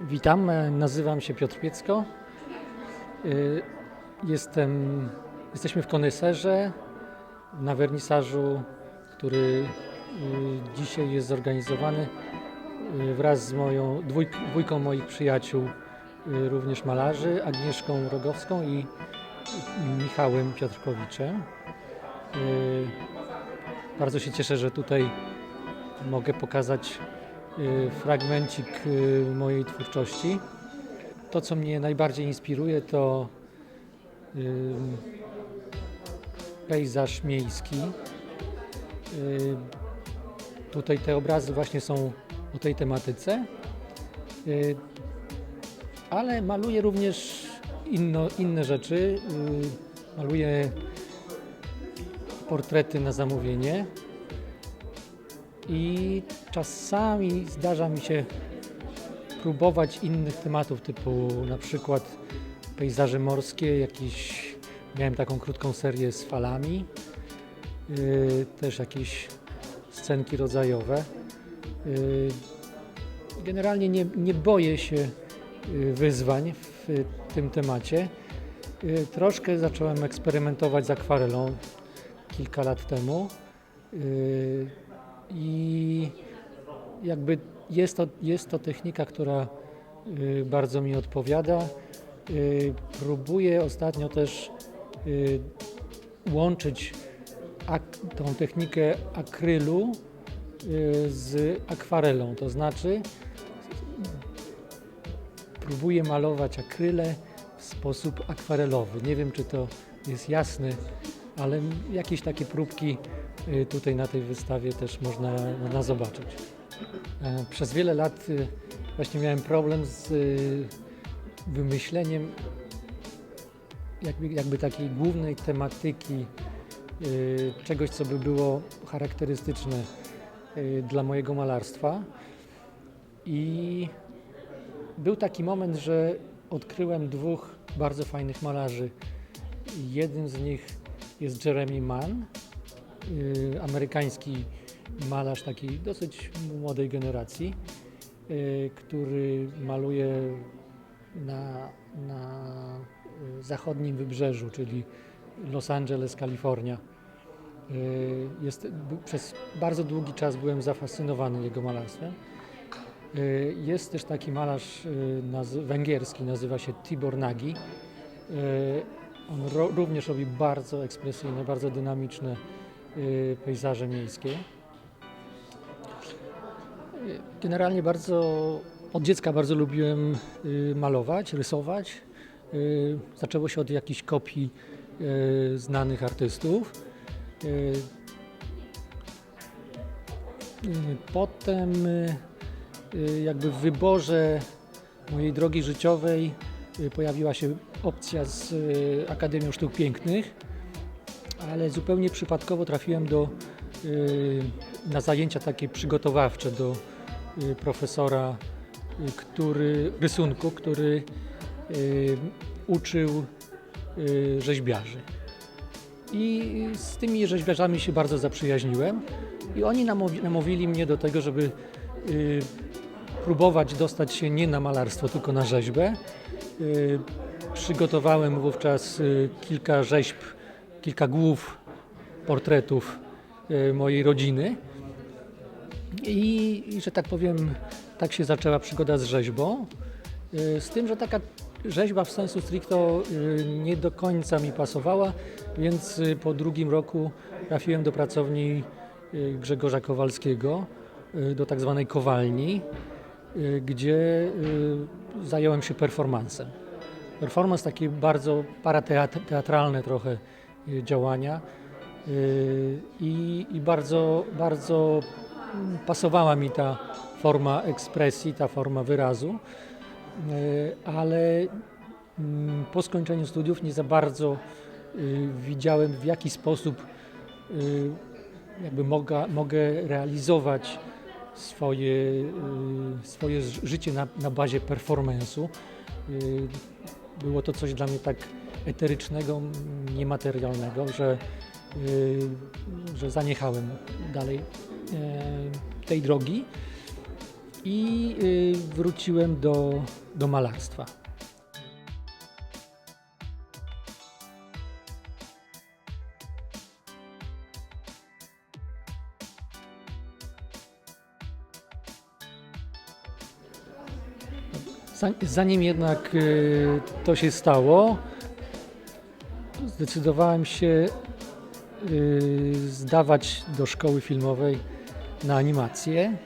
Witam, e, nazywam się Piotr Piecko. Y, Jestem, jesteśmy w Koneserze na wernisażu, który y, dzisiaj jest zorganizowany wraz z moją dwójk, dwójką moich przyjaciół, również malarzy, Agnieszką Rogowską i Michałem Piotrkowiczem. Y, Bardzo się cieszę, że tutaj mogę pokazać y, fragmencik y, mojej twórczości. To, co mnie najbardziej inspiruje, to y, pejzaż miejski. Y, Tutaj te obrazy właśnie są o tej tematyce, Y, ale maluję również inno, inne rzeczy. Y, Maluję portrety na zamówienie. I czasami zdarza mi się próbować innych tematów, typu na przykład pejzaże morskie, jakieś, miałem taką krótką serię z falami, yy, też jakieś scenki rodzajowe. Yy, generalnie nie, nie boję się wyzwań w tym temacie. Yy, troszkę zacząłem eksperymentować z akwarelą kilka lat temu. Yy, i jakby jest to, jest to technika, która y, bardzo mi odpowiada. Y, próbuję ostatnio też y, łączyć tą technikę akrylu y, z akwarelą, to znaczy próbuję malować akryle w sposób akwarelowy. Nie wiem, czy to jest jasne, ale jakieś takie próbki y, tutaj na tej wystawie też można, można zobaczyć. E, Przez wiele lat y, właśnie miałem problem z y, wymyśleniem jakby, jakby takiej głównej tematyki, czegoś, co by było charakterystyczne dla mojego malarstwa. I był taki moment, że odkryłem dwóch bardzo fajnych malarzy. Jeden z nich jest Jeremy Mann, y, amerykański malarz takiej dosyć młodej generacji, y, który maluje na, na y, zachodnim wybrzeżu, czyli Los Angeles, Kalifornia. Jest, przez bardzo długi czas byłem zafascynowany jego malarstwem. Y, Jest też taki malarz y, węgierski, nazywa się Tibor Nagy. On również robi bardzo ekspresyjne, bardzo dynamiczne y, pejzaże miejskie. Generalnie bardzo od dziecka bardzo lubiłem malować, rysować. Zaczęło się od jakichś kopii znanych artystów. Potem jakby w wyborze mojej drogi życiowej y, pojawiła się opcja z y, Akademią Sztuk Pięknych, ale zupełnie przypadkowo trafiłem do, y, na zajęcia takie przygotowawcze do y, profesora y, który, rysunku, który y, uczył y, rzeźbiarzy. I z tymi rzeźbiarzami się bardzo zaprzyjaźniłem i oni namówili mnie do tego, żeby y, próbować dostać się nie na malarstwo, tylko na rzeźbę. Y, Przygotowałem wówczas y, kilka rzeźb, kilka głów portretów y, mojej rodziny. I, że tak powiem, tak się zaczęła przygoda z rzeźbą. Z tym, że taka rzeźba w sensu stricto nie do końca mi pasowała, więc po drugim roku trafiłem do pracowni Grzegorza Kowalskiego, do tak zwanej kowalni, gdzie y, zająłem się performansem. Performance takie bardzo parateatralne trochę y, działania y, i, i bardzo, bardzo pasowała mi ta forma ekspresji, ta forma wyrazu, y, ale mm, po skończeniu studiów nie za bardzo y, widziałem w jaki sposób y, jakby mogę, mogę realizować swoje, y, swoje życie na, na bazie performance'u. Y, było to coś dla mnie tak eterycznego, niematerialnego, że, y, że zaniechałem dalej tej drogi i wróciłem do, do malarstwa. Zanim jednak y, to się stało, zdecydowałem się y, zdawać do szkoły filmowej na animację.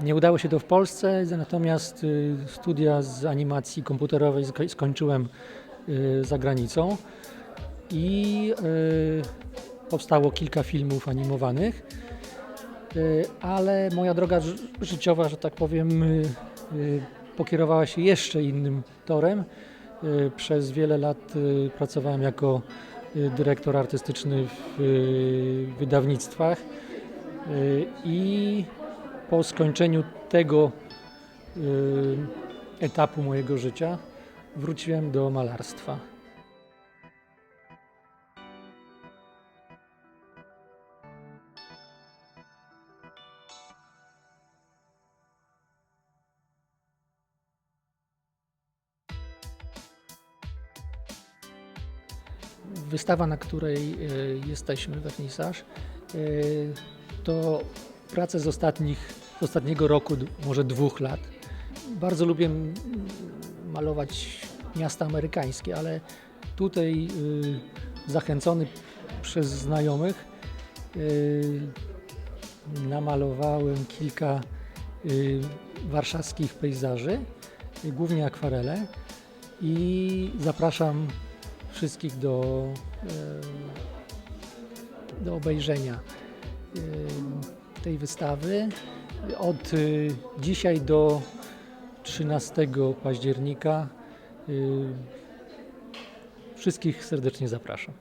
Nie udało się to w Polsce, natomiast y, studia z animacji komputerowej sko- skończyłem za granicą i powstało kilka filmów animowanych. Ale moja droga ży- życiowa, że tak powiem, pokierowała się jeszcze innym torem. Y, Przez wiele lat y, pracowałem jako y, dyrektor artystyczny w wydawnictwach i po skończeniu tego etapu mojego życia wróciłem do malarstwa. Wystawa, na której y, jesteśmy, wernisaż, y, to prace z, ostatnich, z ostatniego roku, może dwóch lat. Bardzo lubię malować miasta amerykańskie, ale tutaj y, zachęcony przez znajomych y, namalowałem kilka y, warszawskich pejzaży, głównie akwarele i zapraszam wszystkich do, e, do obejrzenia e, tej wystawy. Od e, dzisiaj do 13 października wszystkich serdecznie zapraszam.